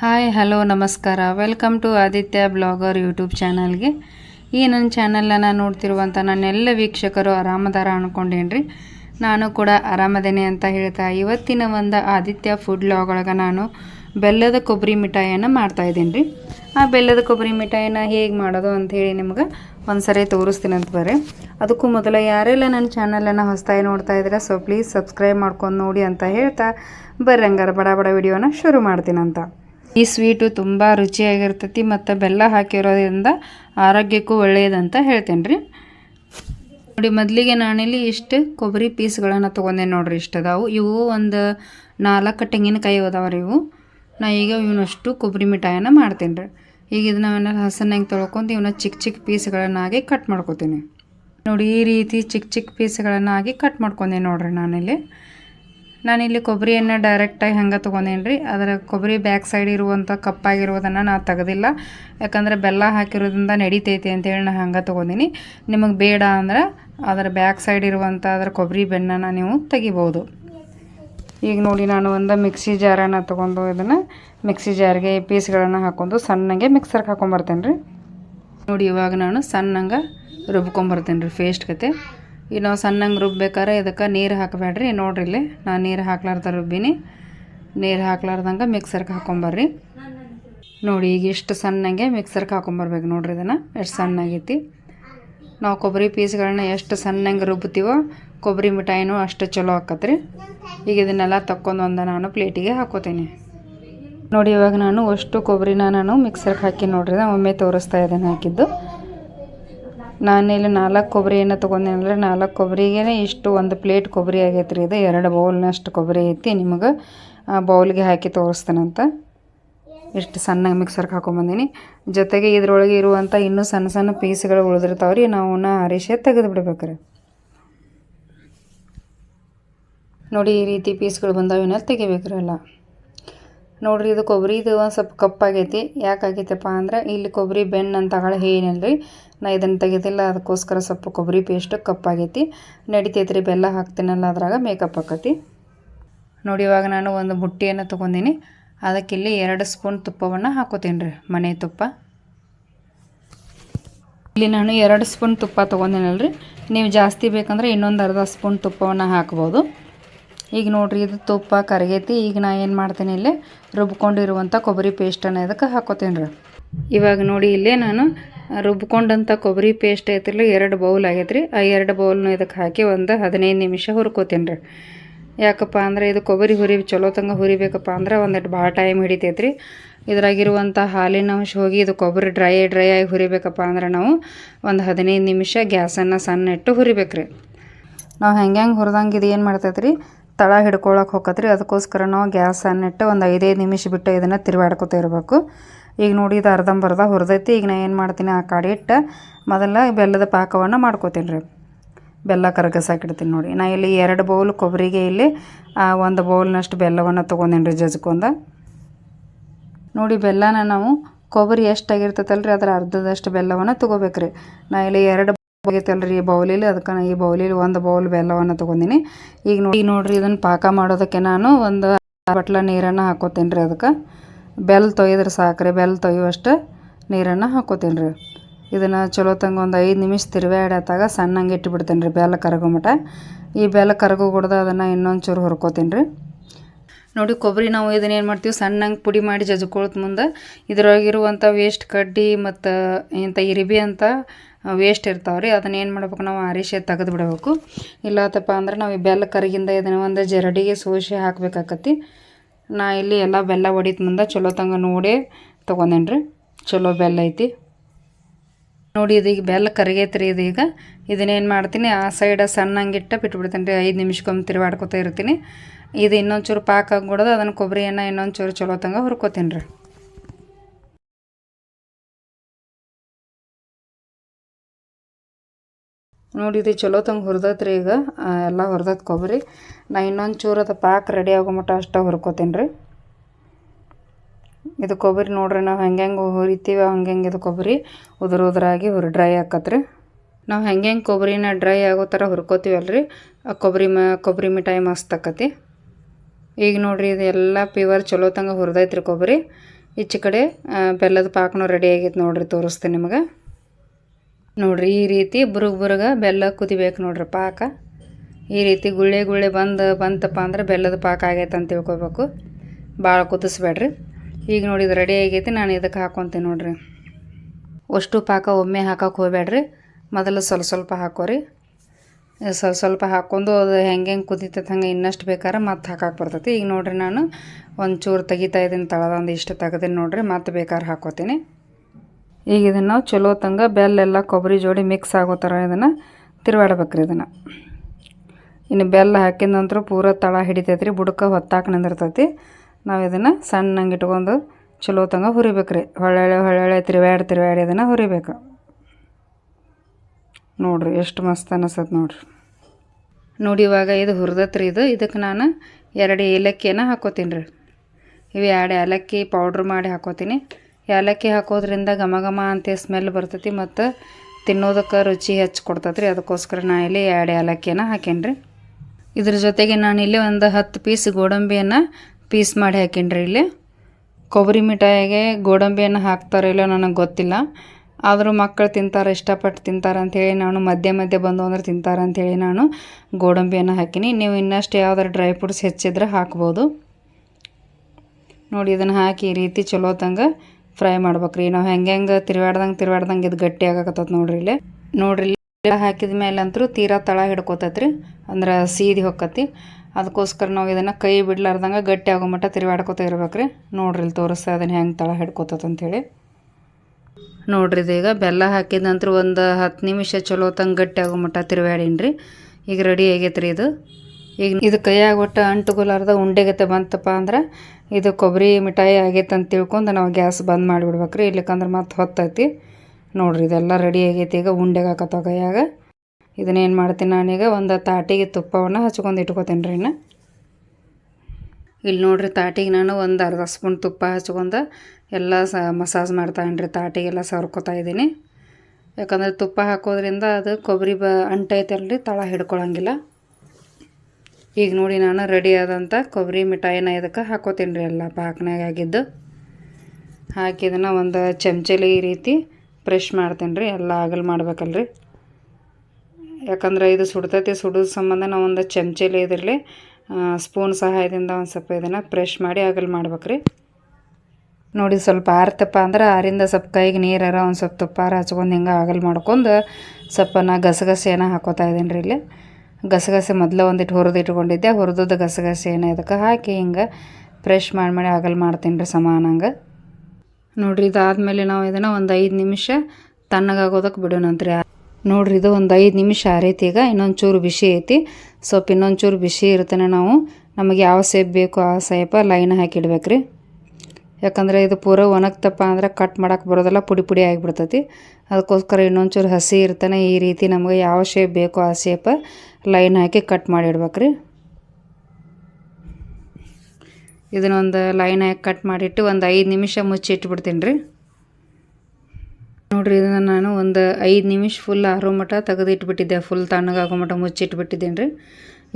Hi hello ನಮಸ್ಕಾರ. Welcome to Aditya blogger YouTube ಚಾನಲ್ಗೆ ಈ ನನ್ನ ಚಾನಲನ್ನು ನೋಡ್ತಿರುವಂಥ ನನ್ನೆಲ್ಲ ವೀಕ್ಷಕರು ಆರಾಮದಾರ ಅಂದ್ಕೊಂಡೇನ್ರಿ ನಾನು ಕೂಡ ಆರಾಮದೇನೆ ಅಂತ ಹೇಳ್ತಾ ಇವತ್ತಿನ ಒಂದು ಆದಿತ್ಯ ಫುಡ್ ಲಾಗ್ ಒಳಗೆ ನಾನು ಬೆಲ್ಲದ ಕೊಬ್ಬರಿ ಮಿಠಾಯಿಯನ್ನು ಮಾಡ್ತಾಯಿದ್ದೀನಿ ರೀ ಆ ಬೆಲ್ಲದ ಕೊಬ್ಬರಿ ಮಿಠಾಯಿನ ಹೇಗೆ ಮಾಡೋದು ಅಂಥೇಳಿ ನಿಮ್ಗೆ ಒಂದು ಸರಿ ಅಂತ ಬರ್ರಿ ಅದಕ್ಕೂ ಮೊದಲು ಯಾರೆಲ್ಲ ನನ್ನ ಚಾನಲನ್ನು ಹೊಸದಾಗಿ ನೋಡ್ತಾ ಇದ್ದೀರಾ ಸೊ ಪ್ಲೀಸ್ ಸಬ್ಸ್ಕ್ರೈಬ್ ಮಾಡ್ಕೊಂಡು ನೋಡಿ ಅಂತ ಹೇಳ್ತಾ ಬರ್ರಿ ಹಂಗಾರೆ ಬಡ ಬಡ ವಿಡಿಯೋನ ಶುರು ಮಾಡ್ತೀನಂತ. ಈ ಸ್ವೀಟು ತುಂಬ ರುಚಿಯಾಗಿರ್ತೈತಿ ಮತ್ತು ಬೆಲ್ಲ ಹಾಕಿರೋದ್ರಿಂದ ಆರೋಗ್ಯಕ್ಕೂ ಒಳ್ಳೆಯದಂತ ಹೇಳ್ತೇನೆ ರೀ ನೋಡಿ, ಮೊದಲಿಗೆ ನಾನಿಲ್ಲಿ ಇಷ್ಟು ಕೊಬ್ಬರಿ ಪೀಸ್ಗಳನ್ನು ತೊಗೊಂಡೆ ನೋಡ್ರಿ ಇಷ್ಟು ಅದಾವು ಇವು ಒಂದು ನಾಲ್ಕು ತೆಂಗಿನಕಾಯಿ ಅದಾವ್ರಿ ಇವು. ನಾ ಈಗ ಇವನಷ್ಟು ಕೊಬ್ಬರಿ ಮಿಠಾಯಿನ ಮಾಡ್ತೀನಿ ರೀ ಈಗ ಇದನ್ನ ನಾವೆಲ್ಲ ಹಸನಾಗಿ ತೊಳ್ಕೊಂಡು ಇವನ್ನ ಚಿಕ್ಕ ಚಿಕ್ಕ ಪೀಸ್ಗಳನ್ನಾಗಿ ಕಟ್ ಮಾಡ್ಕೊತೀನಿ. ನೋಡಿ, ಈ ರೀತಿ ಚಿಕ್ಕ ಚಿಕ್ಕ ಪೀಸ್ಗಳನ್ನಾಗಿ ಕಟ್ ಮಾಡ್ಕೊಂಡೆ ನೋಡ್ರಿ ನಾನಿಲ್ಲಿ. ನಾನಿಲ್ಲಿ ಕೊಬ್ಬರಿಯನ್ನು ಡೈರೆಕ್ಟಾಗಿ ಹೆಂಗೆ ತೊಗೊಂಡೇನಿ ರೀ ಅದರ ಕೊಬ್ಬರಿ ಬ್ಯಾಕ್ ಸೈಡ್ ಇರುವಂಥ ಕಪ್ಪಾಗಿರುವುದನ್ನು ನಾನು ತೆಗೆದಿಲ್ಲ. ಯಾಕಂದರೆ ಬೆಲ್ಲ ಹಾಕಿರೋದ್ರಿಂದ ನಡಿತೈತಿ ಅಂತೇಳಿ ನಾನು ಹಂಗೆ ತೊಗೊಂಡಿನಿ. ನಿಮಗೆ ಬೇಡ ಅಂದ್ರೆ ಅದರ ಬ್ಯಾಕ್ ಸೈಡ್ ಇರುವಂಥ ಅದರ ಕೊಬ್ಬರಿ ಬೆಣ್ಣನ ನೀವು ತೆಗಿಬೋದು. ಈಗ ನೋಡಿ ನಾನು ಒಂದು ಮಿಕ್ಸಿ ಜಾರನ್ನು ತೊಗೊಂಡು ಇದನ್ನು ಮಿಕ್ಸಿ ಜಾರ್ಗೆ ಪೀಸ್ಗಳನ್ನು ಹಾಕೊಂಡು ಸಣ್ಣಗೆ ಮಿಕ್ಸರ್ಗೆ ಹಾಕೊಂಬರ್ತೇನೆ ರೀ ನೋಡಿ ಇವಾಗ ನಾನು ಸಣ್ಣಂಗೆ ರುಬ್ಕೊಂಬರ್ತೇನೆ ರೀ ಫೇಸ್ಟ್ ಕತೆ. ಈಗ ನಾವು ಸಣ್ಣಂಗೆ ರುಬ್ಬೇಕಾದ್ರೆ ಇದಕ್ಕೆ ನೀರು ಹಾಕಬೇಡ್ರಿ. ನೋಡ್ರಿ ಇಲ್ಲಿ, ನಾನು ನೀರು ಹಾಕ್ಲಾರ್ದ ರುಬ್ಬಿನಿ. ನೀರು ಹಾಕ್ಲಾರ್ದಂಗೆ ಮಿಕ್ಸರ್ಗೆ ಹಾಕೊಂಬರ್ರಿ. ನೋಡಿ, ಈಗ ಇಷ್ಟು ಸಣ್ಣಗೆ ಮಿಕ್ಸರ್ಗೆ ಹಾಕೊಂಬರ್ಬೇಕು ನೋಡ್ರಿ ಇದನ್ನು. ಎಷ್ಟು ಸಣ್ಣಾಗೈತಿ. ನಾವು ಕೊಬ್ಬರಿ ಪೀಸ್ಗಳನ್ನ ಎಷ್ಟು ಸಣ್ಣಂಗೆ ರುಬ್ತೀವೋ, ಕೊಬ್ಬರಿ ಮಿಠಾಯಿನೂ ಅಷ್ಟು ಚಲೋ ಆಕತ್ರಿ. ಈಗ ಇದನ್ನೆಲ್ಲ ತಕ್ಕೊಂಡು ಒಂದು ನಾನು ಪ್ಲೇಟಿಗೆ ಹಾಕೋತೀನಿ. ನೋಡಿ, ಇವಾಗ ನಾನು ಅಷ್ಟು ಕೊಬ್ಬರಿನ ನಾನು ಮಿಕ್ಸರ್ಗೆ ಹಾಕಿ ನೋಡ್ರಿ ಒಮ್ಮೆ ತೋರಿಸ್ತಾ ಇದ್ದೇನೆ ಹಾಕಿದ್ದು. ನಾನಿಲ್ಲಿ ನಾಲ್ಕು ಕೊಬ್ಬರಿಯನ್ನು ತೊಗೊಂಡೆ ಅಂದರೆ ನಾಲ್ಕು ಕೊಬ್ಬರಿಗೆ ಇಷ್ಟು ಒಂದು ಪ್ಲೇಟ್ ಕೊಬ್ಬರಿ ಆಗೈತೆ ರೀ ಇದು. ಎರಡು ಬೌಲ್ನಷ್ಟು ಕೊಬ್ಬರಿ ಐತಿ. ನಿಮಗೆ, ಆ, ಬೌಲ್ಗೆ ಹಾಕಿ ತೋರಿಸ್ತೇನಂತ ಇಷ್ಟು ಸಣ್ಣಗೆ ಮಿಕ್ಸರ್ಗೆ ಹಾಕೊಂಬಂದೀನಿ ಜೊತೆಗೆ ಇದ್ರೊಳಗೆ ಇರುವಂಥ ಇನ್ನೂ ಸಣ್ಣ ಸಣ್ಣ ಪೀಸ್ಗಳು ಉಳಿದಿರ್ತಾವೆ ರೀ ನಾವು ಅವನ್ನ ಆರಿಸಿ ತೆಗೆದು ಬಿಡ್ಬೇಕ್ರಿ. ನೋಡಿ ಈ ರೀತಿ ಪೀಸ್ಗಳು ಬಂದಾವಿನ ತೆಗಿಬೇಕ್ರಿ ಎಲ್ಲ. ನೋಡ್ರಿ, ಇದು ಕೊಬ್ಬರಿದು ಒಂದು ಸ್ವಲ್ಪ ಕಪ್ಪಾಗೈತಿ ಯಾಕಾಗೈತಪ್ಪ ಅಂದ್ರೆ, ಇಲ್ಲಿ ಕೊಬ್ಬರಿ ಬೆನ್ನು ಅಂತ ಏನಿಲ್ಲ ರೀ ನಾ ಇದನ್ನು ತೆಗೆದಿಲ್ಲ, ಅದಕ್ಕೋಸ್ಕರ ಸ್ವಲ್ಪ ಕೊಬ್ಬರಿ ಪೇಸ್ಟ್ ಕಪ್ಪಾಗೈತಿ ನಡಿತೈತೆ ರೀ ಬೆಲ್ಲ ಹಾಕ್ತೀನಲ್ಲ, ಅದ್ರಾಗ ಮೇಕಪ್ ಆಕತಿ ನೋಡಿ, ಇವಾಗ ನಾನು ಒಂದು ಬುಟ್ಟಿಯನ್ನು ತೊಗೊಂಡಿನಿ. ಅದಕ್ಕಿಲ್ಲಿ ಎರಡು ಸ್ಪೂನ್ ತುಪ್ಪವನ್ನು ಹಾಕೋತೀನಿ ರೀ ಮನೆ ತುಪ್ಪ. ಇಲ್ಲಿ ನಾನು ಎರಡು ಸ್ಪೂನ್ ತುಪ್ಪ ತೊಗೊಂಡಿನಲ್ರಿ. ನೀವು ಜಾಸ್ತಿ ಬೇಕಂದ್ರೆ ಇನ್ನೊಂದು ಅರ್ಧ ಸ್ಪೂನ್ ತುಪ್ಪವನ್ನು ಹಾಕ್ಬೋದು. ಈಗ ನೋಡ್ರಿ ಇದು ತುಪ್ಪ ಕರಗೈತಿ. ಈಗ ನಾ ಏನು ಮಾಡ್ತೀನಿ ಇಲ್ಲಿ? ರುಬ್ಕೊಂಡಿರುವಂಥ ಕೊಬ್ಬರಿ ಪೇಸ್ಟನ್ನು ಇದಕ್ಕೆ ಹಾಕೋತೀನಿ ರೀ. ಇವಾಗ ನೋಡಿ ಇಲ್ಲೇ ನಾನು ರುಬ್ಕೊಂಡಂಥ ಕೊಬ್ಬರಿ ಪೇಸ್ಟ್ ಐತಿಲ್ಲ ಎರಡು ಬೌಲ್ ಆಗೈತೆ ರೀ ಆ ಎರಡು ಬೌಲ್ನ ಇದಕ್ಕೆ ಹಾಕಿ ಒಂದು ಹದಿನೈದು ನಿಮಿಷ ಹುರ್ಕೋತೀನಿ ರೀ. ಯಾಕಪ್ಪ ಅಂದರೆ ಇದು ಕೊಬ್ಬರಿ ಹುರಿ ಚಲೋ ತಂಗ ಹುರಿಬೇಕಪ್ಪ ಅಂದ್ರೆ ಒಂದಿಟ್ಟು ಭಾಳ ಟೈಮ್ ಹಿಡಿತೈತೆ ರೀ ಇದ್ರಾಗಿರುವಂಥ ಹಾಲಿನ ಅಂಶ ಹೋಗಿ ಇದು ಕೊಬ್ಬರಿ ಡ್ರೈ ಡ್ರೈ ಆಗಿ ಹುರಿಬೇಕಪ್ಪ ಅಂದ್ರೆ ನಾವು ಒಂದು ಹದಿನೈದು ನಿಮಿಷ ಗ್ಯಾಸನ್ನು ಸಣ್ಣ ಇಟ್ಟು ಹುರಿಬೇಕು ರೀ ನಾವು ಹೆಂಗೆ ಹೆಂಗೆ ಹುರಿದಂಗೆ ಇದು ಏನು ಮಾಡ್ತೈತೆ ರೀ ತಳ ಹಿಡ್ಕೊಳಕ್ಕೆ ಹೋಗತ್ರಿ ಅದಕ್ಕೋಸ್ಕರ ನಾವು ಗ್ಯಾಸ್ ಅನ್ನಿಟ್ಟು ಒಂದು ಐದೈದು ನಿಮಿಷ ಬಿಟ್ಟು ಇದನ್ನು ತಿರುವಾಡ್ಕೊತಾ ಇರಬೇಕು. ಈಗ ನೋಡಿ ಇದು ಅರ್ಧಂಬರ್ಧ ಹುರಿದೈತಿ. ಈಗ ನಾನು ಏನು ಮಾಡ್ತೀನಿ? ಆ ಕಾಡಿ ಇಟ್ಟು ಮೊದಲ ಬೆಲ್ಲದ ಪಾಕವನ್ನು ಮಾಡ್ಕೋತೀನಿ ರೀ. ಬೆಲ್ಲ ಕರಗಸಾಕಿಡ್ತೀನಿ ನೋಡಿ. ನಾ ಇಲ್ಲಿ ಎರಡು ಬೌಲ್ ಕೊಬ್ಬರಿಗೆ ಇಲ್ಲಿ ಒಂದು ಬೌಲ್ನಷ್ಟು ಬೆಲ್ಲವನ್ನು ತೊಗೊಂಡೇನಿ ರೀ ಜಜ್ಕೊಂಡ ನೋಡಿ ಬೆಲ್ಲನ ನಾವು ಕೊಬ್ಬರಿ ಎಷ್ಟಾಗಿರ್ತೈತಲ್ಲ ರೀ ಅದರ ಅರ್ಧದಷ್ಟು ಬೆಲ್ಲವನ್ನು ತೊಗೋಬೇಕು ರೀ ನಾ ಇಲ್ಲಿ ಎರಡು ಹೋಗೈತಲ್ಲ ರೀ ಈ ಬೌಲಿಲಿ ಅದಕ್ಕೆ ಈ ಬೌಲಿಲಿ ಒಂದು ಬೌಲ್ ಬೆಲ್ಲವನ್ನು ತೊಗೊಂಡಿನಿ. ಈಗ ನೋಡಿ ನೋಡ್ರಿ ಇದನ್ನು ಪಾಕ ಮಾಡೋದಕ್ಕೆ ನಾನು ಒಂದು ಬಟ್ಲ ನೀರನ್ನು ಹಾಕೋತೀನಿ ರೀ ಅದಕ್ಕೆ. ಬೆಲ್ಲ ತೊಯ್ದ್ರೆ ಸಾಕ್ರಿ ಬೆಲ್ಲ ತೊಯ್ಯುವಷ್ಟು ನೀರನ್ನು ಹಾಕೋತೀನಿ ರೀ ಇದನ್ನು ಚಲೋ ತಂಗ ಒಂದು ಐದು ನಿಮಿಷ ತಿರುವಾಡತ್ತಾಗ ಸಣ್ಣಂಗೆ ಇಟ್ಟುಬಿಡ್ತೇನೆ ರೀ ಬೆಲ್ಲ ಕರಗೋ ಮಟ. ಈ ಬೆಲ್ಲ ಕರಗೋ ಕೊಡ್ದು ಅದನ್ನು ಇನ್ನೊಂದು ಚೂರು ಹುರ್ಕೋತೀನಿ ರೀ ನೋಡಿ ಕೊಬ್ಬರಿ ನಾವು ಇದನ್ನ ಏನು ಮಾಡ್ತೀವಿ? ಸಣ್ಣಂಗೆ ಪುಡಿ ಮಾಡಿ ಜಜ್ಕೊಳ್ತ ಮುಂದೆ. ಇದರೊಳಗಿರುವಂಥ ವೇಸ್ಟ್ ಕಡ್ಡಿ ಮತ್ತು ಇಂಥ ಇರಿಬಿ ಅಂತ ವೇಸ್ಟ್ ಇರ್ತಾವೆ ರೀ ಅದನ್ನ ಏನು ಮಾಡ್ಬೇಕು ನಾವು ಆರಿಸಿ ತೆಗೆದು ಬಿಡಬೇಕು. ಇಲ್ಲತ್ತಪ್ಪ ಅಂದ್ರೆ ನಾವು ಈ ಬೆಲ್ಲ ಕರಿಗಿಂದ ಇದನ್ನ ಒಂದು ಜರಡಿಗೆ ಸೋಸಿ ಹಾಕಬೇಕಾಕತಿ ನಾ ಇಲ್ಲಿ ಎಲ್ಲ ಬೆಲ್ಲ ಹೊಡಿತ ಮುಂದೆ ಚಲೋ ತಂಗ ನೋಡಿ ತೊಗೊಂಡೇನಿ ಚಲೋ ಬೆಲ್ಲ ಐತಿ. ನೋಡಿ ಇದೀಗ ಬೆಲ್ಲ ಕರಗೈತೆ ರೀ ಇದು ಈಗ. ಇದನ್ನೇನು ಮಾಡ್ತೀನಿ, ಆ ಸೈಡ ಸಣ್ಣಂಗಿಟ್ಟ ಬಿಟ್ಬಿಡ್ತೀನಿ ರೀ ಐದು ನಿಮಿಷಕ್ಕೊಮ್ಮೆ ತಿರುಗಾಡ್ಕೊತಾ ಇರ್ತೀನಿ. ಇದು ಇನ್ನೊಂಚೂರು ಪಾಕ ಆಗ್ಬಿಡೋದು ಅದನ್ನು ಕೊಬ್ಬರಿ ಎಣ್ಣೆ ಇನ್ನೊಂದು ಚೂರು ಚಲೋ ತಂಗ ಹುರ್ಕೋತೀನಿ ರೀ ನೋಡಿ, ಇದು ಚಲೋ ತಂಗ ಹುರಿದತ್ರಿ ಈಗ. ಎಲ್ಲ ಹುರಿದತ್ ಕೊಬ್ಬರಿ ನಾ ಇನ್ನೊಂದು ಚೂರು ಅದು ಪಾಕ ರೆಡಿ ಆಗೋ ಮಟ್ಟ ಅಷ್ಟೇ ಹುರ್ಕೋತೀನಿ ರೀ. ಇದು ಕೊಬ್ಬರಿ ನೋಡ್ರಿ, ನಾವು ಹೆಂಗೆ ಹುರಿತೀವಿ ಹಂಗೆ ಹೆಂಗೆ ಇದು ಕೊಬ್ಬರಿ ಉದುರು ಉದುರಾಗಿ ಹುರಿ ಡ್ರೈ ಆಕತ್ರಿ. ನಾವು ಹೆಂಗೆ ಹೆಂಗೆ ಕೊಬ್ಬರಿನ ಡ್ರೈ ಆಗೋ ಥರ ಹುರ್ಕೋತೀವಲ್ಲ ರೀ ಆ ಕೊಬ್ಬರಿ ಮ ಕೊಬ್ಬರಿ ಮಿಠಾಯಿ ಮಸ್ತ್ ಆಕತಿ. ಈಗ ನೋಡ್ರಿ ಇದೆಲ್ಲ ಪಿವರ್ ಚಲೋ ತಂಗ ಹುರಿದೈತ್ರಿ ಕೊಬ್ಬರಿ ಈಚೆ ಕಡೆ ಬೆಲ್ಲದ ಪಾಕನೂ ರೆಡಿ ಆಗೈತೆ ನೋಡ್ರಿ ತೋರಿಸ್ತೀನಿ ನಿಮಗೆ. ನೋಡ್ರಿ, ಈ ರೀತಿ ಬುರುಗ್ ಬೆಲ್ಲ ಕುದಿಬೇಕು ನೋಡ್ರಿ ಪಾಕ. ಈ ರೀತಿ ಗುಳ್ಳೆ ಗುಳ್ಳೆ ಬಂದು ಬಂತಪ್ಪ ಅಂದ್ರೆ ಬೆಲ್ಲದ ಪಾಕ ಆಗೈತೆ ಅಂತ ತಿಳ್ಕೊಬೇಕು. ಭಾಳ ಕುದಿಸ್ಬೇಡ್ರಿ. ಈಗ ನೋಡಿ ಇದು ರೆಡಿ ಆಗೈತಿ, ನಾನು ಇದಕ್ಕೆ ಹಾಕೊತೀನಿ ನೋಡ್ರಿ. ಅಷ್ಟು ಪಾಕ ಒಮ್ಮೆ ಹಾಕೋಕೆ ಹೋಗ್ಬೇಡ್ರಿ. ಮೊದಲು ಸ್ವಲ್ಪ ಸ್ವಲ್ಪ ಹಾಕೋರಿ. ಸ್ವಲ್ಪ ಸ್ವಲ್ಪ ಹಾಕ್ಕೊಂಡು ಅದು ಹೆಂಗೆ ಹೆಂಗೆ ಕುದಿತೈತೆ ಹಂಗೆ ಇನ್ನಷ್ಟು ಬೇಕಾದ್ರೆ ಮತ್ತೆ ಹಾಕಕ್ಕೆ ಬರ್ತೈತಿ. ಈಗ ನೋಡ್ರಿ ನಾನು ಒಂಚೂರು ತೆಗಿತಾ ಇದ್ದೀನಿ ತಳದೊಂದು ಇಷ್ಟು ತೆಗ್ದೀನಿ ನೋಡ್ರಿ, ಮತ್ತೆ ಬೇಕಾದ್ರೆ ಹಾಕೋತೀನಿ. ಈಗ ಇದನ್ನು ಚಲೋ ತಂಗ ಬೆಲ್ಲೆಲ್ಲ ಕೊಬ್ಬರಿ ಜೋಡಿ ಮಿಕ್ಸ್ ಆಗೋ ಥರ ಇದನ್ನು ತಿರುವಾಡ್ಬೇಕ್ರಿ ಇದನ್ನು. ಇನ್ನು ಬೆಲ್ಲ ಹಾಕಿದ ನಂತರ ಪೂರ ತಳ ಹಿಡಿತೈತೆ ರೀ ಬುಡಕ್ಕೆ ಹೊತ್ತಾಕ ನಿಂದಿರ್ತೈತಿ. ನಾವು ಇದನ್ನು ಸಣ್ಣಂಗೆ ಇಟ್ಕೊಂಡು ಚಲೋ ತಂಗ ಹುರಿಬೇಕು ರೀ ಹೊಳ್ಳೆಳೆ ಹೊಳ್ಳೆ ತಿರುವಾಡಿ ತಿರುವಾಡಿ ಇದನ್ನು ಹುರಿಬೇಕು. ನೋಡಿರಿ ಎಷ್ಟು ಮಸ್ತ್ ಅನ್ನಿಸ್ತದೆ ನೋಡಿರಿ. ನೋಡಿ ಇವಾಗ ಇದು ಹುರಿದತ್ರಿ ಇದು. ಇದಕ್ಕೆ ನಾನು ಎರಡು ಏಲಕ್ಕಿಯನ್ನು ಹಾಕೋತೀನಿ ರೀ ಇವು ಎರಡು ಏಲಕ್ಕಿ ಪೌಡ್ರ್ ಮಾಡಿ ಹಾಕೋತೀನಿ. ಏಲಕ್ಕಿ ಹಾಕೋದ್ರಿಂದ ಘಮ ಘಮ ಅಂತ ಸ್ಮೆಲ್ ಬರ್ತೈತಿ ಮತ್ತು ತಿನ್ನೋದಕ್ಕೆ ರುಚಿ ಹೆಚ್ಚು ಕೊಡ್ತೈತೆ ರೀ ಅದಕ್ಕೋಸ್ಕರ ನಾನು ಇಲ್ಲಿ ಎರಡು ಏಲಕ್ಕಿಯನ್ನು ಹಾಕೇನಿ ರೀ ಇದ್ರ ಜೊತೆಗೆ ನಾನು ಇಲ್ಲಿ ಒಂದು ಹತ್ತು ಪೀಸ್ ಗೋಡಂಬಿಯನ್ನು ಪೀಸ್ ಮಾಡಿ ಹಾಕೀನಿ ರೀ ಇಲ್ಲಿ. ಕೊಬ್ಬರಿ ಮಿಠಾಯಿಗೆ ಗೋಡಂಬಿಯನ್ನು ಹಾಕ್ತಾರೋ ಇಲ್ಲೋ ನನಗೆ ಗೊತ್ತಿಲ್ಲ. ಆದರೂ ಮಕ್ಕಳು ತಿಂತಾರೆ, ಇಷ್ಟಪಟ್ಟು ತಿಂತಾರೆ ಅಂಥೇಳಿ ನಾನು ಮಧ್ಯೆ ಮಧ್ಯೆ ಬಂದು ಅಂದ್ರೆ ತಿಂತಾರೆ ಅಂಥೇಳಿ ನಾನು ಗೋಡಂಬಿಯನ್ನು ಹಾಕೀನಿ. ನೀವು ಇನ್ನಷ್ಟು ಯಾವ್ದಾರು ಡ್ರೈ ಫ್ರೂಟ್ಸ್ ಹೆಚ್ಚಿದ್ರೆ ಹಾಕ್ಬೋದು. ನೋಡಿ, ಇದನ್ನು ಹಾಕಿ ಈ ರೀತಿ ಚಲೋ ಫ್ರೈ ಮಾಡ್ಬೇಕ್ರಿ. ನಾವು ಹೆಂಗೆ ಹೆಂಗೆ ತಿರ್ವಾಡ್ದಂಗೆ ತಿರ್ಗಾಡ್ದಂಗೆ ಇದು ಗಟ್ಟಿ ಆಗಕತ್ತದ ನೋಡ್ರಿ ಇಲ್ಲಿ. ನೋಡ್ರಿ ಇಲ್ಲಿ ಹಾಕಿದ ಮೇಲೆ ಅಂತೂ ತೀರಾ ತಳ ಹಿಡ್ಕೊತೈತ್ರಿ. ಅಂದ್ರೆ ಸೀದಿ ಹೊಕ್ಕತಿ. ಅದಕ್ಕೋಸ್ಕರ ನಾವು ಇದನ್ನು ಕೈ ಬಿಡ್ಲಾರ್ದಂಗೆ ಗಟ್ಟಿ ಆಗೋ ಮಟ್ಟ ತಿರ್ವಾಡ್ಕೊತ ಇರ್ಬೇಕ್ರಿ. ನೋಡ್ರಿ ಇಲ್ಲಿ ತೋರಿಸ್ತಾ ಅದನ್ನು ಹೆಂಗೆ ತಳ ಹಿಡ್ಕೋತೈತೆ ಅಂಥೇಳಿ ನೋಡ್ರಿ ಇದೀಗ ಬೆಲ್ಲ ಹಾಕಿದ ನಂತರ ಒಂದು ಹತ್ತು ನಿಮಿಷ ಚಲೋ ತಂಗೆ ಗಟ್ಟಿ ಆಗೋ ಮಟ್ಟ ತಿರ್ವಾಡಿನ್ರಿ ಈಗ ರೆಡಿ ಆಗೈತ್ರಿ ಇದು. ಈಗ ಇದು ಕೈಯಾಗ ಒಟ್ಟು ಅಂಟುಗುಲಾರ್ದ ಉಂಡೆಗತೆ ಬಂತಪ್ಪ ಅಂದ್ರೆ ಇದು ಕೊಬ್ಬರಿ ಮಿಠಾಯಿ ಆಗೈತೆ ಅಂತ ತಿಳ್ಕೊಂಡು ನಾವು ಗ್ಯಾಸ್ ಬಂದ್ ಮಾಡಿಬಿಡ್ಬೇಕ್ರಿ. ಇಲ್ಲಿಕಂದ್ರೆ ಮತ್ತೆ ಹೊತ್ತೈತಿ. ನೋಡಿರಿ, ಇದೆಲ್ಲ ರೆಡಿ ಆಗೈತಿ. ಈಗ ಉಂಡೆಗೆ ಹಾಕತ್ತವ ಕೈಯಾಗ. ಇದನ್ನೇನು ಮಾಡ್ತೀನಿ ನಾನೀಗ ಒಂದು ತಾಟಿಗೆ ತುಪ್ಪವನ್ನು ಹಚ್ಕೊಂಡು ಇಟ್ಕೋತೀನಿ ರೀ ಇನ್ನು. ಇಲ್ಲಿ ನೋಡ್ರಿ, ತಾಟಿಗೆ ನಾನು ಒಂದು ಅರ್ಧ ಸ್ಪೂನ್ ತುಪ್ಪ ಹಚ್ಕೊಂಡು ಎಲ್ಲ ಸ ಮಸಾಜ್ ಮಾಡ್ತಾಯಿನಿ ರೀ. ತಾಟಿಗೆಲ್ಲ ಸರ್ಕೋತಾ ಇದ್ದೀನಿ. ಯಾಕಂದರೆ ತುಪ್ಪ ಹಾಕೋದ್ರಿಂದ ಅದು ಕೊಬ್ಬರಿ ಬ ಅಂಟೈತಲ್ರಿ, ತಳ ಹಿಡ್ಕೊಳಂಗಿಲ್ಲ. ಈಗ ನೋಡಿ ನಾನು ರೆಡಿ ಆದಂಥ ಕೊಬ್ಬರಿ ಮಿಠಾಯಿನ ಇದಕ್ಕೆ ಹಾಕೋತೀನಿ ರೀ ಎಲ್ಲ ಪಾಕ್ನಾಗ ಆಗಿದ್ದು. ಹಾಕಿ ಇದನ್ನು ಒಂದು ಚಮಚಲಿ ಈ ರೀತಿ ಪ್ರೆಶ್ ಮಾಡ್ತೀನಿ ರೀ, ಎಲ್ಲ ಆಗಲ್ ಮಾಡ್ಬೇಕಲ್ರಿ. ಯಾಕಂದ್ರೆ ಇದು ಸುಡ್ತೈತಿ, ಸುಡೋದು ಸಂಬಂಧ ನಾವು ಒಂದು ಚಮಚಲಿ ಇದರಲ್ಲಿ ಸ್ಪೂನ್ ಸಹಾಯದಿಂದ ಒಂದು ಸ್ವಲ್ಪ ಇದನ್ನು ಪ್ರೆಶ್ ಮಾಡಿ ಆಗಲ್ ಮಾಡ್ಬೇಕ್ರಿ. ನೋಡಿ ಸ್ವಲ್ಪ ಆರ್ತಪ್ಪ ಅಂದ್ರೆ ಆರಿಂದ ಸ್ವಲ್ಪ ಕೈಗೆ ನೀರಾರ ಒಂದು ಸ್ವಲ್ಪ ತುಪ್ಪಾರ ಹಚ್ಕೊಂಡು ಹಿಂಗೆ ಆಗಲು ಮಾಡ್ಕೊಂಡು ಸ್ವಲ್ಪ ನಾ ಗಸಗಸೆನ ಹಾಕೋತಾ ಇದ್ದೀನಿ ರೀ ಇಲ್ಲಿ. ಗಸಗಸೆ ಮೊದಲು ಒಂದಿಟ್ಟು ಹುರಿದು ಇಟ್ಕೊಂಡಿದ್ದೆ ಗಸಗಸೆ ಗಸಗಸೆನ ಇದಕ್ಕೆ ಹಾಕಿ ಹಿಂಗೆ ಫ್ರೆಶ್ ಮಾಡಿ ಮಾಡಿ ಆಗಲ್ ಮಾಡ್ತೀನಿ ರೀ ಸಮಾನಂಗೆ. ನೋಡ್ರಿ ಇದಾದಮೇಲೆ ನಾವು ಇದನ್ನು ಒಂದು ಐದು ನಿಮಿಷ ತಣ್ಣಗಾಗೋದಕ್ಕೆ ಬಿಡೋಣಂತ್ರಿ ನೋಡ್ರಿ ಇದು ಒಂದು ಐದು ನಿಮಿಷ ಆ ರೀತಿ ಈಗ, ಇನ್ನೊಂದು ಚೂರು ಬಿಸಿ ಐತಿ. ಸ್ವಲ್ಪ ಇನ್ನೊಂದು ಚೂರು ಬಿಸಿ ಇರ್ತಾನೆ ನಾವು. ನಮಗೆ ಯಾವ ಸೇಪ್ ಬೇಕು ಆ ಸೇಪ ಲೈನ್ ಹಾಕಿಡ್ಬೇಕ್ರಿ ಯಾಕಂದರೆ ಇದು ಪೂರ ಒಣಗ್ತಪ್ಪ ಅಂದ್ರೆ ಕಟ್ ಮಾಡೋಕೆ ಬರೋದಲ್ಲ ಪುಡಿ ಪುಡಿ ಆಗಿಬಿಡ್ತೈತಿ. ಅದಕ್ಕೋಸ್ಕರ ಇನ್ನೊಂಚೂರು ಹಸಿ ಇರ್ತಾನೆ. ಈ ರೀತಿ ನಮಗೆ ಯಾವ ಶೇಪ್ ಬೇಕೋ ಆ ಶೇಪ್ ಲೈನ್ ಹಾಕಿ ಕಟ್ ಮಾಡಿಡ್ಬೇಕ್ರಿ. ಇದನ್ನೊಂದು ಲೈನ್ ಹಾಕಿ ಕಟ್ ಮಾಡಿಟ್ಟು ಒಂದು ಐದು ನಿಮಿಷ ಮುಚ್ಚಿ ಇಟ್ಬಿಡ್ತೀನಿ ರೀ ನೋಡಿರಿ, ಇದನ್ನು ನಾನು ಒಂದು ಐದು ನಿಮಿಷ ಫುಲ್ ಆರೋ ಮಠ ತೆಗೆದು ಇಟ್ಬಿಟ್ಟಿದ್ದೆ ಫುಲ್ ತಣ್ಣಗಾಗೋ ಮುಚ್ಚಿ ಮುಚ್ಚಿಟ್ಬಿಟ್ಟಿದ್ದೀನಿ ರೀ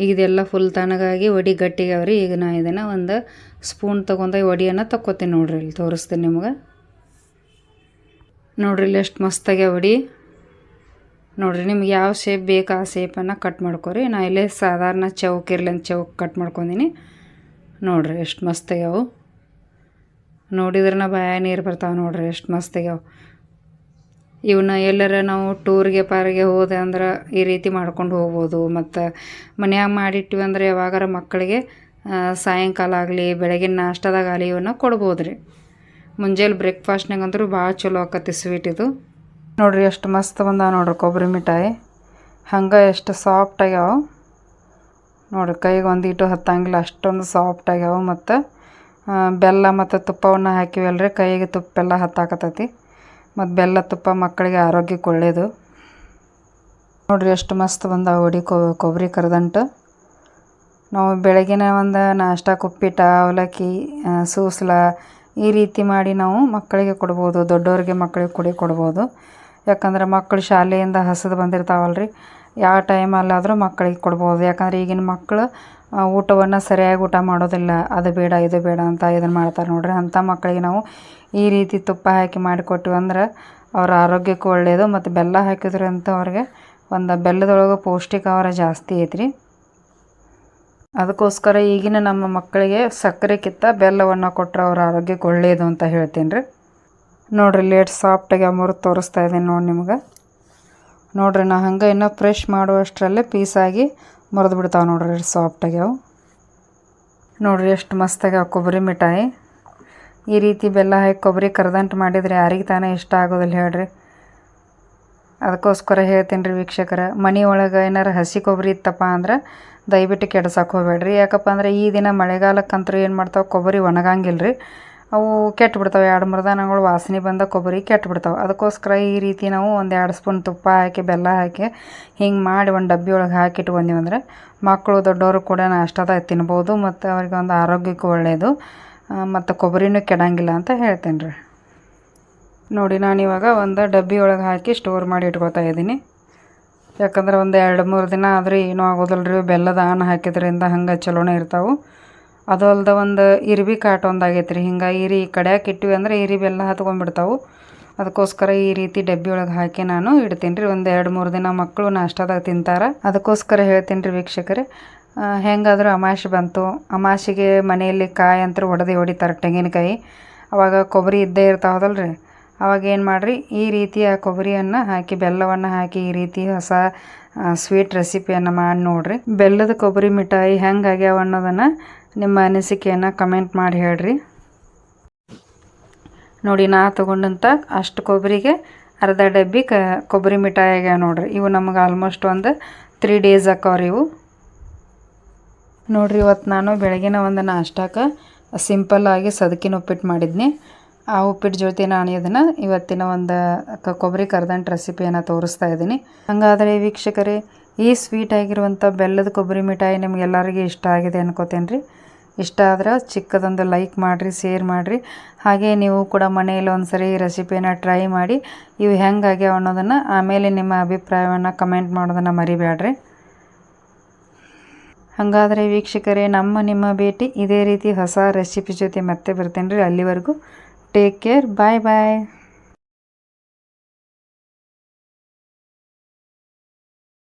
ಈಗ ಇದೆಲ್ಲ ಫುಲ್ ತಣ್ಣಗಾಗಿ ವಡಿ ಗಟ್ಟಿಗಾವ್ರಿ. ಈಗ ನಾ ಇದನ್ನು ಒಂದು ಸ್ಪೂನ್ ತೊಗೊಂಡು ಈ ವಡಿಯನ್ನು ತಕ್ಕೋತೀನಿ ನೋಡ್ರಿ, ಇಲ್ಲಿ ತೋರಿಸ್ತೀನಿ ನಿಮ್ಗೆ. ನೋಡ್ರಿ, ಇಲ್ಲಿ ಎಷ್ಟು ಮಸ್ತಾಗ್ಯಾವ ವಡಿ ನೋಡ್ರಿ, ನಿಮ್ಗೆ ಯಾವ ಶೇಪ್ ಬೇಕು ಆ ಶೇಪನ್ನು ಕಟ್ ಮಾಡ್ಕೊರಿ. ನಾ ಇಲ್ಲೇ ಸಾಧಾರಣ ಚೌಕ್ ಅಂತ ಚೌಕ್ ಕಟ್ ಮಾಡ್ಕೊಂಡಿನಿ ನೋಡ್ರಿ, ಎಷ್ಟು ಮಸ್ತಾಗ್ಯಾವು ನೋಡಿದ್ರೆ ನಾ ಬಾಯ ನೀರು ಬರ್ತಾವೆ ನೋಡ್ರಿ, ಎಷ್ಟು ಮಸ್ತಾಗ್ಯಾವ ಇವನ್ನ ಎಲ್ಲರ ನಾವು ಟೂರ್ಗೆ ಪಾರ್ಗೆ ಹೋದೆ ಅಂದ್ರೆ ಈ ರೀತಿ ಮಾಡ್ಕೊಂಡು ಹೋಗ್ಬೋದು. ಮತ್ತು ಮನ್ಯಾಗ ಮಾಡಿಟ್ಟಿವಿ ಅಂದ್ರೆ ಯಾವಾಗಾರ ಮಕ್ಕಳಿಗೆ ಸಾಯಂಕಾಲ ಆಗಲಿ, ಬೆಳಗಿನ ನಾಷ್ಟದಾಗಲಿ ಇವನ್ನ ಕೊಡ್ಬೋದು ರೀ ಮುಂಜಾನೆ ಬ್ರೇಕ್ಫಾಸ್ಟ್ನಾಗ ಅಂದರೂ ಭಾಳ ಚಲೋ ಆಕತಿ ಸ್ವೀಟ್ ಇದು. ನೋಡ್ರಿ ಎಷ್ಟು ಮಸ್ತ್ ಬಂದಾವ ನೋಡ್ರಿ ಕೊಬ್ಬರಿ ಮಿಠಾಯಿ. ಹಂಗೆ ಎಷ್ಟು ಸಾಫ್ಟ್ ಆಗ್ಯಾವ. ನೋಡ್ರಿ ಕೈಗೆ ಒಂದು ಇಟ್ಟು ಹತ್ತಂಗಿಲ್ಲ, ಅಷ್ಟೊಂದು ಸಾಫ್ಟ್ ಆಗ್ಯಾವ ಮತ್ತು ಬೆಲ್ಲ ಮತ್ತು ತುಪ್ಪವನ್ನು ಹಾಕಿವಲ್ರಿ, ಕೈಗೆ ತುಪ್ಪ ಎಲ್ಲ ಹತ್ತಾಕತೈತಿ. ಮತ್ತು ಬೆಲ್ಲ ತುಪ್ಪ ಮಕ್ಕಳಿಗೆ ಆರೋಗ್ಯಕ್ಕೆ ಒಳ್ಳೆಯದು ನೋಡ್ರಿ ಎಷ್ಟು ಮಸ್ತ್ ಬಂದಾವ ಹೊಡಿ ಕೊಬ್ಬರಿ ಕರೆದಂಟು. ನಾವು ಬೆಳಗಿನ ಒಂದು ನಾಷ್ಟ, ಕುಪ್ಪಿಟ, ಅವಲಕ್ಕಿ ಸೂಸ್ಲ, ಈ ರೀತಿ ಮಾಡಿ ನಾವು ಮಕ್ಕಳಿಗೆ ಕೊಡ್ಬೋದು ದೊಡ್ಡವ್ರಿಗೆ ಮಕ್ಕಳಿಗೆ ಕುಡಿ ಕೊಡ್ಬೋದು. ಯಾಕಂದ್ರೆ ಮಕ್ಕಳು ಶಾಲೆಯಿಂದ ಹಸಿದು ಬಂದಿರ್ತಾವಲ್ರಿ. ಯಾವ ಟೈಮಲ್ಲಾದರೂ ಮಕ್ಕಳಿಗೆ ಕೊಡ್ಬೋದು. ಯಾಕಂದ್ರೆ ಈಗಿನ ಮಕ್ಕಳು ಊಟವನ್ನು ಸರಿಯಾಗಿ ಊಟ ಮಾಡೋದಿಲ್ಲ. ಅದು ಬೇಡ, ಇದು ಬೇಡ ಅಂತ ಇದನ್ನು ಮಾಡ್ತಾರೆ ನೋಡ್ರಿ. ಅಂಥ ಮಕ್ಕಳಿಗೆ ನಾವು ಈ ರೀತಿ ತುಪ್ಪ ಹಾಕಿ ಮಾಡಿಕೊಟ್ಟಿವಿ ಅಂದ್ರೆ ಅವರ ಆರೋಗ್ಯಕ್ಕೂ ಒಳ್ಳೆಯದು ಮತ್ತು ಬೆಲ್ಲ ಹಾಕಿದ್ರಂತ ಅವ್ರಿಗೆ ಒಂದು ಬೆಲ್ಲದೊಳಗೆ ಪೌಷ್ಟಿಕಾಹಾರ ಜಾಸ್ತಿ ಐತ್ರಿ. ಅದಕ್ಕೋಸ್ಕರ ಈಗಿನ ನಮ್ಮ ಮಕ್ಕಳಿಗೆ ಸಕ್ಕರೆಕ್ಕಿಂತ ಬೆಲ್ಲವನ್ನು ಕೊಟ್ಟರೆ ಅವ್ರ ಆರೋಗ್ಯಕ್ಕೆ ಒಳ್ಳೆಯದು ಅಂತ ಹೇಳ್ತೀನಿ ರೀ ನೋಡಿರಿ ಲೇಟ್ ಸಾಫ್ಟಾಗಿ ಮುರಿದು ತೋರಿಸ್ತಾ ಇದ್ದೀನಿ ನೋಡಿ ನಿಮ್ಗೆ. ನೋಡಿರಿ ನಾ ಹಂಗೆ ಇನ್ನೂ ಫ್ರೆಶ್ ಮಾಡುವಷ್ಟರಲ್ಲೇ ಪೀಸಾಗಿ ಮುರಿದು ಬಿಡ್ತಾವೆ ನೋಡ್ರಿ ಸಾಫ್ಟಾಗಿ ಅವು. ನೋಡಿರಿ ಎಷ್ಟು ಮಸ್ತಾಗ್ಯಾವ ಕೊಬ್ಬರಿ ಮಿಠಾಯಿ. ಈ ರೀತಿ ಬೆಲ್ಲ ಹಾಕಿ ಕೊಬ್ಬರಿ ಕರ್ದಂಟು ಮಾಡಿದರೆ ಯಾರಿಗೆ ತಾನೇ ಇಷ್ಟ ಆಗೋದಿಲ್ಲ ಹೇಳ್ರಿ. ಅದಕ್ಕೋಸ್ಕರ ಹೇಳ್ತೀನಿ ರೀ ವೀಕ್ಷಕರ ಮನೆ ಒಳಗೆ ಏನಾರು ಹಸಿ ಕೊಬ್ಬರಿ ಇತ್ತಪ್ಪ ಅಂದ್ರೆ ದಯವಿಟ್ಟು ಕೆಡ್ಸಕ್ಕೆ ಹೋಗ್ಬೇಡ್ರಿ. ಯಾಕಪ್ಪ ಅಂದ್ರೆ ಈ ದಿನ ಮಳೆಗಾಲಕ್ಕಂತೂ ಏನು ಮಾಡ್ತಾವೆ? ಕೊಬ್ಬರಿ ಒಣಗಂಗಿಲ್ಲ ರೀ ಅವು ಕೆಟ್ಟು ಬಿಡ್ತಾವೆ ಎರಡು ಮೂರು ದನಗಳು ವಾಸನೆ ಬಂದ ಕೊಬ್ಬರಿ ಕೆಟ್ಟು ಬಿಡ್ತಾವೆ ಅದಕ್ಕೋಸ್ಕರ ಈ ರೀತಿ ನಾವು ಒಂದು ಎರಡು ಸ್ಪೂನ್ ತುಪ್ಪ ಹಾಕಿ, ಬೆಲ್ಲ ಹಾಕಿ ಹಿಂಗೆ ಮಾಡಿ ಒಂದು ಡಬ್ಬಿ ಒಳಗೆ ಹಾಕಿ ಅಂದ್ರೆ ಮಕ್ಕಳು ದೊಡ್ಡವರು ಕೂಡ ನಾಷ್ಟದಾಗ ತಿನ್ಬೋದು ಮತ್ತು ಅವ್ರಿಗೆ ಒಂದು ಆರೋಗ್ಯಕ್ಕೂ ಒಳ್ಳೆಯದು ಮತ್ತು ಕೊಬ್ಬರಿನೂ ಕೆಡಂಗಿಲ್ಲ ಅಂತ ಹೇಳ್ತೇನೆ ರೀ. ನೋಡಿ ನಾನಿವಾಗ ಒಂದು ಡಬ್ಬಿ ಒಳಗೆ ಹಾಕಿ ಸ್ಟೋರ್ ಮಾಡಿ ಇಟ್ಕೊತಾ ಇದ್ದೀನಿ. ಯಾಕಂದ್ರೆ ಒಂದು ಎರಡು ಮೂರು ದಿನ ಆದರೆ ಏನೂ ಆಗೋದಿಲ್ಲ ರೀ ಬೆಲ್ಲದ ಆನ ಹಾಕಿದ್ರಿಂದ ಹಂಗೆ ಚಲೋನೇ ಇರ್ತಾವೆ. ಅದು ಅಲ್ದೆ ಒಂದು ಇರ್ಬಿ ಕಾಟ ಒಂದು ಆಗೈತೆ ರೀ ಹಿಂಗೆ ಇರಿ ಕಡ್ಯಾಕೆ ಇಟ್ಟಿವಿ ಅಂದ್ರೆ ಇರಿ ಬೆಲ್ಲ ಹತ್ಕೊಂಡ್ಬಿಡ್ತಾವೆ. ಅದಕ್ಕೋಸ್ಕರ ಈ ರೀತಿ ಡಬ್ಬಿ ಒಳಗೆ ಹಾಕಿ ನಾನು ಇಡ್ತೀನಿ ರೀ. ಒಂದು ಎರಡು ಮೂರು ದಿನ ಮಕ್ಕಳು ನಾಷ್ಟಾದಾಗ ತಿಂತಾರೆ. ಅದಕ್ಕೋಸ್ಕರ ಹೇಳ್ತೀನಿ ರೀ ವೀಕ್ಷಕರೇ. ಹೆಂಗಾದರೂ ಅಮಾಸೆ ಬಂತು. ಅಮಾಸೆಗೆ ಮನೆಯಲ್ಲಿ ಕಾಯಿ ಅಂತೂ ಹೊಡೆದು ಹೊಡಿತಾರೆ ತೆಂಗಿನಕಾಯಿ. ಅವಾಗ ಕೊಬ್ಬರಿ ಇದ್ದೇ ಇರ್ತಾವದಲ್ಲ ರೀ ಅವಾಗ ಏನು ಮಾಡಿರಿ? ಈ ರೀತಿಯ ಕೊಬ್ಬರಿಯನ್ನು ಹಾಕಿ, ಬೆಲ್ಲವನ್ನು ಹಾಕಿ ಈ ರೀತಿ ಹೊಸ ಸ್ವೀಟ್ ರೆಸಿಪಿಯನ್ನು ಮಾಡಿ ನೋಡಿರಿ. ಬೆಲ್ಲದ ಕೊಬ್ಬರಿ ಮಿಠಾಯಿ ಹೆಂಗೆ ಆಗ್ಯಾವ ಅನ್ನೋದನ್ನು ನಿಮ್ಮ ಅನಿಸಿಕೆಯನ್ನು ಕಮೆಂಟ್ ಮಾಡಿ ಹೇಳ್ರಿ. ನೋಡಿ, ನಾ ತೊಗೊಂಡಂಥ ಅಷ್ಟು ಕೊಬ್ಬರಿಗೆ ಅರ್ಧ ಡಬ್ಬಿ ಕ ಕೊಬ್ಬರಿ ಮಿಠಾಯಿ ಆಗ್ಯಾವ ನೋಡ್ರಿ. ಇವು ನಮಗೆ ಆಲ್ಮೋಸ್ಟ್ ಒಂದು ತ್ರೀ ಡೇಸ್ ಅಕ್ಕವ್ರಿ ಇವು. ನೋಡ್ರಿ, ಇವತ್ತು ನಾನು ಬೆಳಗಿನ ಒಂದು ನಾಷ್ಟಕ್ಕೆ ಸಿಂಪಲ್ಲಾಗಿ ಸದಕಿನ ಉಪ್ಪಿಟ್ಟು ಮಾಡಿದ್ನಿ. ಆ ಉಪ್ಪಿಟ್ಟು ಜೊತೆ ನಾನು ಇದನ್ನು ಇವತ್ತಿನ ಒಂದು ಕೊಬ್ಬರಿ ಕರ್ದಂಟು ರೆಸಿಪಿಯನ್ನು ತೋರಿಸ್ತಾ ಇದ್ದೀನಿ ಹಾಗಾದರೆ ವೀಕ್ಷಕರೇ, ಈ ಸ್ವೀಟ್ ಆಗಿರುವಂಥ ಬೆಲ್ಲದ ಕೊಬ್ಬರಿ ಮಿಠಾಯಿ ನಿಮಗೆಲ್ಲರಿಗೂ ಇಷ್ಟ ಆಗಿದೆ ಅನ್ಕೋತೇನೆ ರೀ ಇಷ್ಟ ಆದ್ರೆ ಚಿಕ್ಕದೊಂದು ಲೈಕ್ ಮಾಡಿರಿ ಶೇರ್ ಮಾಡಿರಿ. ಹಾಗೆ ನೀವು ಕೂಡ ಮನೆಯಲ್ಲಿ ಒಂದು ಸರಿ ಈ ರೆಸಿಪಿನ ಟ್ರೈ ಮಾಡಿ, ಇವು ಹೆಂಗೆ ಆಗ್ಯಾವ ಅನ್ನೋದನ್ನು ಆಮೇಲೆ ನಿಮ್ಮ ಅಭಿಪ್ರಾಯವನ್ನು ಕಮೆಂಟ್ ಮಾಡೋದನ್ನು ಮರಿಬೇಡ್ರಿ ಹಾಗಾದರೆ ವೀಕ್ಷಕರೇ, ನಮ್ಮ ನಿಮ್ಮ ಭೇಟಿ ಇದೇ ರೀತಿ ಹೊಸ ರೆಸಿಪಿ ಜೊತೆ ಮತ್ತೆ ಬರ್ತೇನೆ ರೀ ಅಲ್ಲಿವರೆಗೂ. ಟೇಕ್ ಕೇರ್ ಬಾಯ್ ಬಾಯ್